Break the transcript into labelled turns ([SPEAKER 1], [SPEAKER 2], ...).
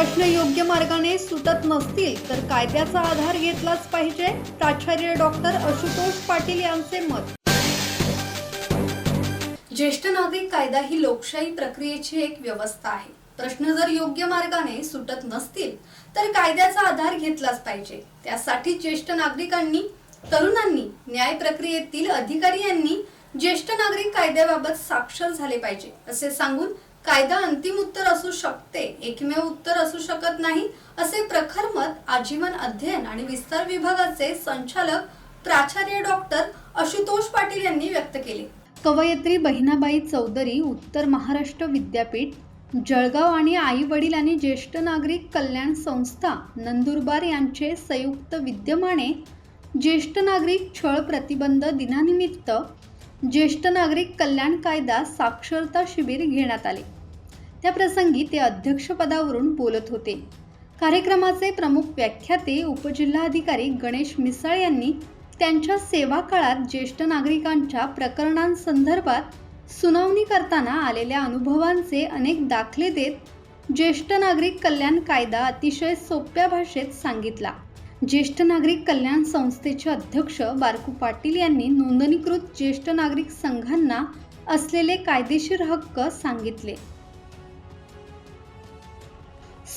[SPEAKER 1] प्रश्न योग्य मार्गाने सुटत नसतील तर कायद्याचा आधार घेतलाच पाहिजे प्राचार्य डॉक्टर आशुतोष पाटील यांचे मत. ज्येष्ठ नागरिक कायदा ही लोकशाही प्रक्रियेची एक व्यवस्था आहे. प्रश्न जर योग्य मार्गाने सुटत नसतील तर कायद्याचा आधार घेतलाच पाहिजे. त्यासाठी ज्येष्ठ नागरिकांनी तरुणांनी न्याय प्रक्रियेतील अधिकारी यांनी ज्येष्ठ नागरिक कायद्याबाबत साक्षर झाले पाहिजे असे सांगून कायदा अंतिम उत्तर असू शकते एकमेव उत्तर असू शकत नाही असे प्रखर मत आजीवन अध्ययन आणि विस्तार विभागाचे संचालक प्राचार्य डॉक्टर आशुतोष पाटील यांनी व्यक्त केले. कवयित्री बहिणाबाई चौधरी उत्तर महाराष्ट्र विद्यापीठ जळगाव आणि आई वडील आणि ज्येष्ठ नागरिक कल्याण संस्था नंदुरबार यांचे संयुक्त विद्यमाने ज्येष्ठ नागरिक छळ प्रतिबंध दिनानिमित्त ज्येष्ठ नागरिक कल्याण कायदा साक्षरता शिबिर घेण्यात आले. त्या प्रसंगी ते अध्यक्षपदावरून बोलत होते. कार्यक्रमाचे प्रमुख व्याख्याते उपजिल्हाधिकारी गणेश मिसाळ यांनी त्यांच्या सेवा काळात ज्येष्ठ नागरिकांच्या प्रकरणांसंदर्भात सुनावणी करताना आलेल्या अनुभवांचे अनेक दाखले देत ज्येष्ठ नागरिक कल्याण कायदा अतिशय सोप्या भाषेत सांगितला. ज्येष्ठ नागरिक कल्याण संस्थेचे अध्यक्ष बारकू पाटील यांनी नोंदणीकृत ज्येष्ठ नागरिक संघांना असलेले कायदेशीर हक्क सांगितले.